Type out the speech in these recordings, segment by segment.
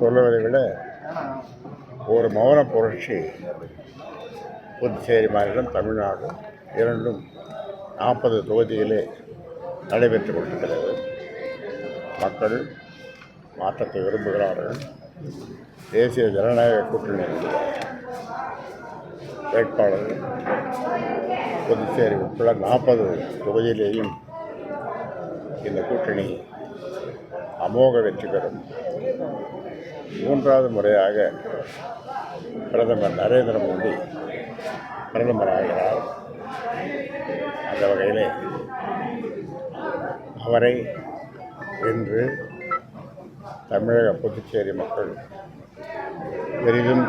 சொல்லுவதை விட ஒரு மௌன புரட்சி புதுச்சேரி மாநிலம் தமிழ்நாடு இரண்டும் நாற்பது தொகுதியிலே நடைபெற்று கொண்டிருக்கிறது. மக்கள் மாற்றத்தை விரும்புகிறார்கள். தேசிய ஜனநாயக கூட்டணி வேட்பாளர்கள் புதுச்சேரி உட்பட நாற்பது தொகுதியிலேயும் இந்த கூட்டணி அமோக வெற்றி பெறும் மூன்றாவது முறையாக பிரதமர் நரேந்திர மோடி பிரதமராகிறார் அந்த வகையிலே அவரை வென்று தமிழக புதுச்சேரி மக்கள் பெரிதும்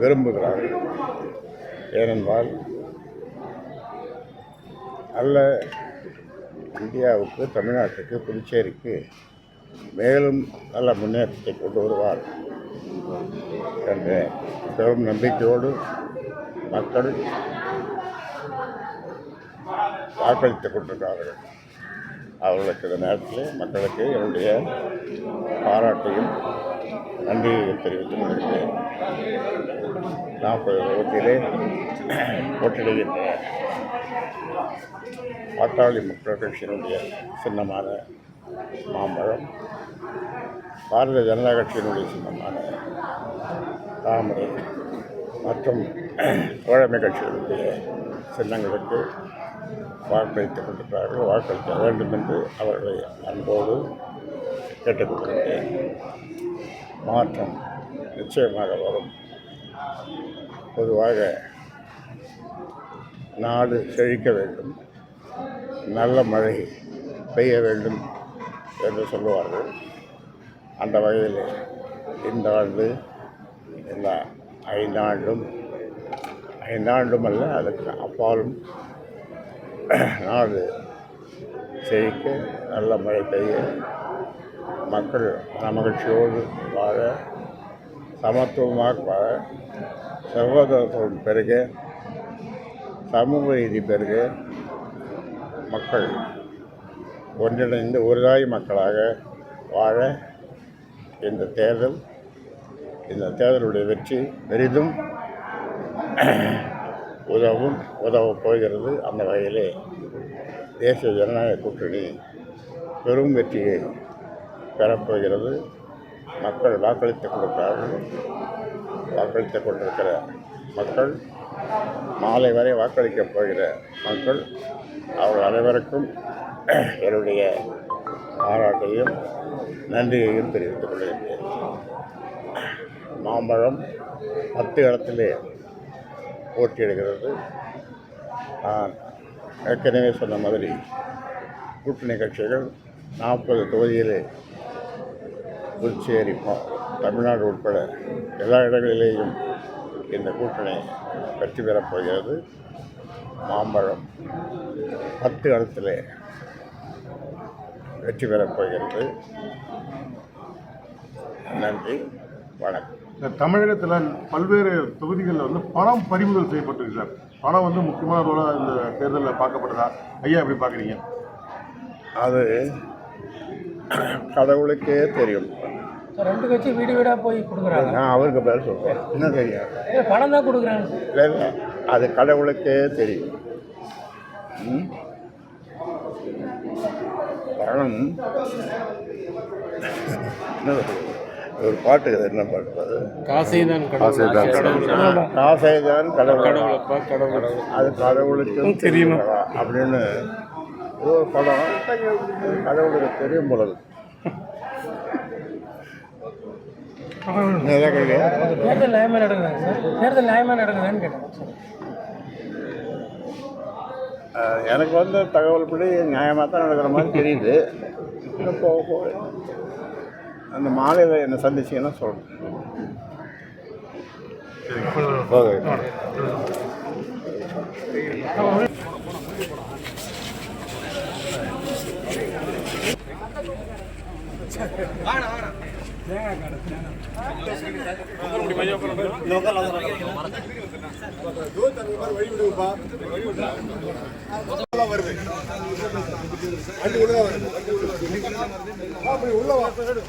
விரும்புகிறார்கள். ஏனென்றால் நல்ல இந்தியாவுக்கு தமிழ்நாட்டுக்கு புதுச்சேரிக்கு மேலும் நல்ல முன்னேற்றத்தை கொண்டு வருவார் என்ற பெரும் நம்பிக்கையோடு மக்கள் வாக்களித்துக் கொண்டிருக்கிறார்கள். அவர்களுக்கு இந்த நேரத்தில் மக்களுக்கு என்னுடைய பாராட்டையும் நன்றியையும் தெரிவித்துக் கொண்டிருக்கிறேன் நாற்பது தொகுதியிலே போட்டியிடுகின்ற பாட்டாளி மக்கள் கட்சியினுடைய சின்னமான மாம்பழம் பாரதிய ஜனதா கட்சியினுடைய சின்னமான தாமரை மற்றும் தோழமை கட்சிகளுடைய சின்னங்களுக்கு வாக்களித்துக் கொண்டிருக்கிறார்கள். வாக்களிக்க வேண்டும் என்று அவர்களை அன்போடு கேட்டுக்கொள்கிறேன். மாற்றம் நிச்சயமாக வரும். பொதுவாக நாடு செழிக்க வேண்டும். நல்ல மழை பெய்ய வேண்டும் என்று சொல்லுவார்கள். அந்த வகையில் இந்த ஆண்டு இந்த ஐந்தாண்டும் ஐந்தாண்டும் அல்ல அதுக்கு அப்பாலும் நாடு செழிக்க நல்ல மழை பெய்ய மக்கள் மகிழ்ச்சியோடு வாழ சமத்துவமாக வாழ சகோதரத்துவம் பெருக சமூக நீதி பெருக மக்கள் ஒன்றிணைந்து ஒருதாய் மக்களாக வாழ இந்த தேர்தல் இந்த தேர்தலுடைய வெற்றி பெரிதும் உதவும் உதவப் போகிறது அந்த வகையிலே தேசிய ஜனநாயக கூட்டணி பெரும் வெற்றியை பெறப்போகிறது மக்கள் வாக்களித்துக் கொடுக்கிறார்கள் வாக்களித்துக் கொண்டிருக்கிற மக்கள் மாலை வரை வாக்களிக்கப் போகிற மக்கள் அவர்கள் அனைவருக்கும் என்னுடைய பாராட்டையும் நன்றியையும் தெரிவித்துக் கொள்கின்றேன். மாம்பழம் பத்து இடத்திலே போட்டியிடுகிறது. நான் ஏற்கனவே சொன்ன மாதிரி கூட்டணி கட்சிகள் நாற்பது தொகுதியிலே புதுச்சேரி தமிழ்நாடு உட்பட எல்லா இடங்களிலேயும் இந்த கூட்டணி வெற்றி பெறப் போகிறது. மாம்பழம் பத்து இடத்திலே வெற்றி பெறப் போகிறது. நன்றி. வணக்கம். இந்த தமிழகத்தில் பல்வேறு தொகுதிகளில் வந்து பணம் பறிமுதல் செய்யப்பட்டிருக்கு சார். பணம் வந்து முக்கியமான ரோலாக இந்த தேர்தலில் பார்க்கப்படுதா ஐயா எப்படி பார்க்குறீங்க? அது கடவுளுக்கே தெரியும். ரெண்டு கட்சி வீடு வீடாக போய் கொடுக்குறாங்க. நான் அவருக்கு பதில் சொல்கிறேன் என்ன தெரியும்? பணம் தான் கொடுக்குறாங்க. இல்லை அது கடவுளுக்கே தெரியும்? பணம்? ஒரு பாட்டு என்ன பாட்டு அது? காசை தான் காசை தான் கடவுள். அது கடவுளுக்கு தெரியும்? அப்படின்னு. ஒரு படம். கடவுளுக்கு தெரியும் போல தேர்தல் நியாயமாக நடக்குதாங்க சார். தேர்தல் நியாயமாக நடக்குதான்னு கேட்டேன். எனக்கு வந்து தகவல் படி நியாயமாக தான் நடக்கிற மாதிரி தெரியுது. இன்னும் போக போக அந்த மாலையில் என்னை சந்திச்சிங்கன்னா சொல்கிறேன் ஓகே. வழி விடுங்கப்பா இப்பதான் வருது உள்ள வருது வண்டி உள்ள வருது வா,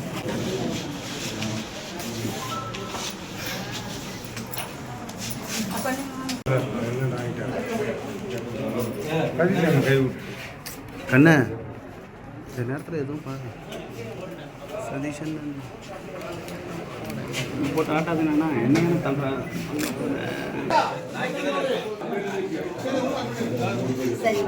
கண்ணா இந்த நேரத்தில் எதுவும் பாரு. சதீஷன். போட்டு ஆட்டாதுண்ணா என்ன தள்ளுறேன் சரி.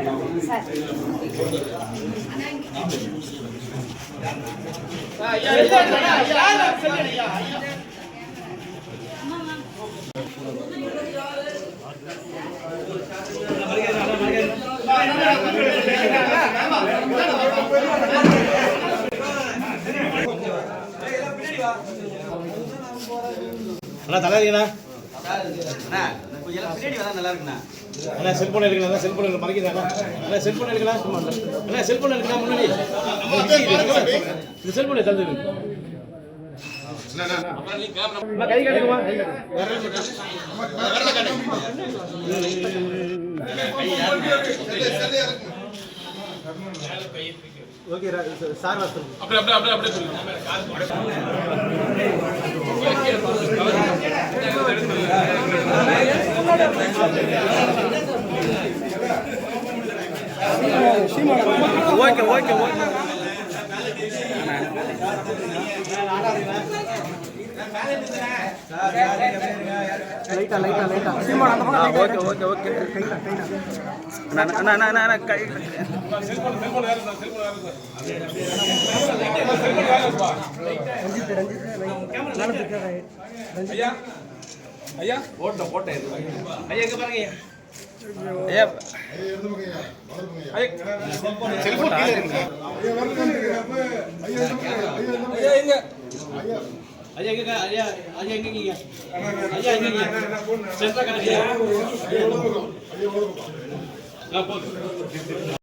அண்ணா தலை இருக்கண்ணா. அண்ணா செல்போன் எடுக்கணும் செல்போன் எடுக்க மறைக்கிறாங்க அண்ணா. செல்போன் எடுக்கலாம் அண்ணா செல்போன் எடுக்கலாம் முன்னாடி. இந்த செல்போனை தந்து கை காட்டுங்கம்மா கை ஓகே சார் வாசல் ஓகே ஓகே ஓகே. லைட்டா லைட்டா லைட்டா ஓகே ஓகே ஓகே அண்ணா அண்ணா அண்ணா அண்ணா கை ஐயா போட்டோம் போட்டோம் ஐயா எங்க பாருங்க ஐயா செல்போன் இருக்கு ஐயா எங்க ஐயா எங்க ஐயா ஐயா எங்க நீங்க ஐயா எங்க நீங்க செல்போன் கணக்கு ஆ போதும்